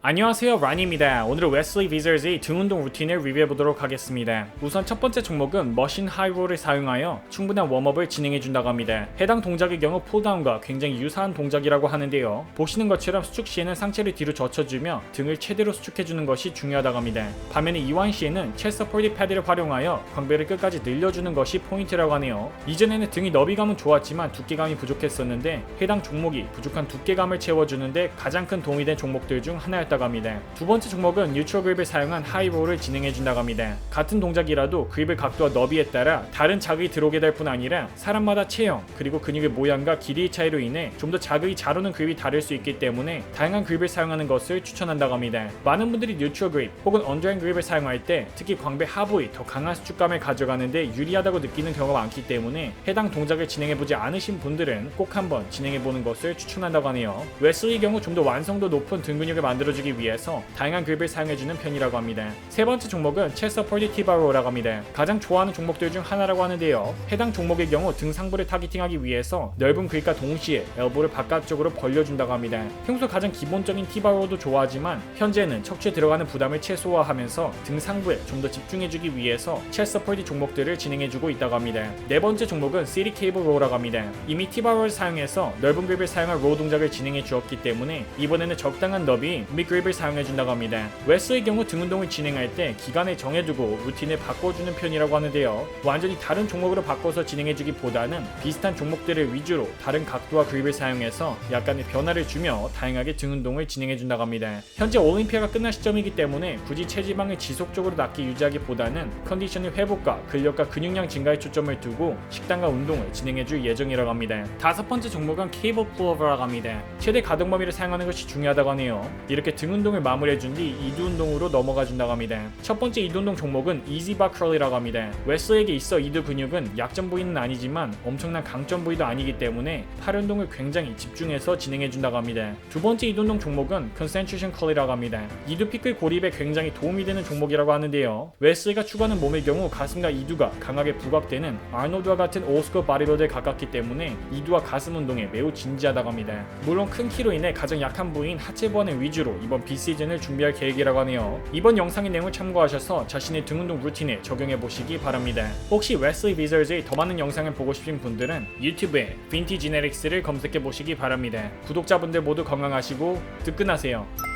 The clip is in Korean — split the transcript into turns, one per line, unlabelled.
안녕하세요 라니입니다. 오늘은 웨슬리 비저즈의 등운동 루틴을 리뷰해보도록 하겠습니다. 우선 첫 번째 종목은 머신 하이롤을 사용하여 충분한 웜업을 진행해준다고 합니다. 해당 동작의 경우 폴다운과 굉장히 유사한 동작이라고 하는데요. 보시는 것처럼 수축 시에는 상체를 뒤로 젖혀주며 등을 최대로 수축해주는 것이 중요하다고 합니다. 반면에 이완 시에는 체스트 서포트 패드를 활용하여 광배를 끝까지 늘려주는 것이 포인트라고 하네요. 이전에는 등이 너비감은 좋았지만 두께감이 부족했었는데 해당 종목이 부족한 두께감을 채워주는데 가장 큰 도움이 된 종목들 중 하나였 다고 합니다. 두 번째 종목은 뉴트럴 그립을 사용한 하이롤을 진행해준다고 합니다. 같은 동작이라도 그립의 각도와 너비에 따라 다른 자극이 들어오게 될 뿐 아니라 사람마다 체형 그리고 근육의 모양과 길이의 차이로 인해 좀 더 자극이 잘 오는 그립이 다를 수 있기 때문에 다양한 그립을 사용하는 것을 추천한다고 합니다. 많은 분들이 뉴트럴 그립 혹은 언더핸 그립을 사용할 때 특히 광배 하부의 더 강한 수축감을 가져가는데 유리하다고 느끼는 경우가 많기 때문에 해당 동작을 진행해보지 않으신 분들은 꼭 한번 진행해보는 것을 추천한다고 하네요. 웨슬리의 경우 좀 더 완성도 높은 등 근육을 만들어주 기 위해서 다양한 그립을 사용해주는 편이라고 합니다. 세 번째 종목은 체스 서포트 티바로라고 합니다. 가장 좋아하는 종목들 중 하나라고 하는데요. 해당 종목의 경우 등 상부를 타겟팅하기 위해서 넓은 그립과 동시에 엘보를 바깥쪽으로 벌려준다고 합니다. 평소 가장 기본적인 티바로도 좋아하지만 현재는 척추에 들어가는 부담을 최소화하면서 등 상부에 좀 더 집중해주기 위해서 체스 서포트 종목들을 진행해주고 있다고 합니다. 네 번째 종목은 시리 케이블 로우라고 합니다. 이미 티바로를 사용해서 넓은 그립을 사용한 로우 동작을 진행해 주었기 때문에 이번에는 적당한 너비 미 그립을 사용해준다고 합니다. 웨스의 경우 등 운동을 진행할 때 기간을 정해두고 루틴을 바꿔주는 편이라고 하는데요. 완전히 다른 종목으로 바꿔서 진행해주기보다는 비슷한 종목들을 위주로 다른 각도와 그립을 사용해서 약간의 변화를 주며 다양하게 등 운동을 진행해준다고 합니다. 현재 올림피아가 끝난 시점이기 때문에 굳이 체지방을 지속적으로 낮게 유지하기보다는 컨디션의 회복과 근력과 근육량 증가에 초점을 두고 식단과 운동을 진행해줄 예정이라고 합니다. 다섯 번째 종목은 케이블 플로버라고 합니다. 최대 가동 범위를 사용하는 것이 중요하다고 하네요. 이렇게 등 운동을 마무리해준 뒤 이두 운동으로 넘어가 준다고 합니다. 첫 번째 이두 운동 종목은 이지바 크롤이라고 합니다. 웨슬에게 있어 이두 근육은 약점 부위는 아니지만 엄청난 강점 부위도 아니기 때문에 팔 운동을 굉장히 집중해서 진행해 준다고 합니다. 두 번째 이두 운동 종목은 컨센트레이션 컬이라고 합니다. 이두 피클 고립에 굉장히 도움이 되는 종목이라고 하는데요. 웨슬가 추구하는 몸의 경우 가슴과 이두가 강하게 부각되는 아노드와 같은 오스코 바디로드에 가깝기 때문에 이두와 가슴 운동에 매우 진지하다고 합니다. 물론 큰 키로 인해 가장 약한 부위인 하체 보완을 위주로 이번 비시즌을 준비할 계획이라고 하네요. 이번 영상의 내용을 참고하셔서 자신의 등 운동 루틴에 적용해 보시기 바랍니다. 혹시 웨슬리 비저즈의 더 많은 영상을 보고 싶은 분들은 유튜브에 빈티 지네릭스를 검색해 보시기 바랍니다. 구독자분들 모두 건강하시고 득근하세요.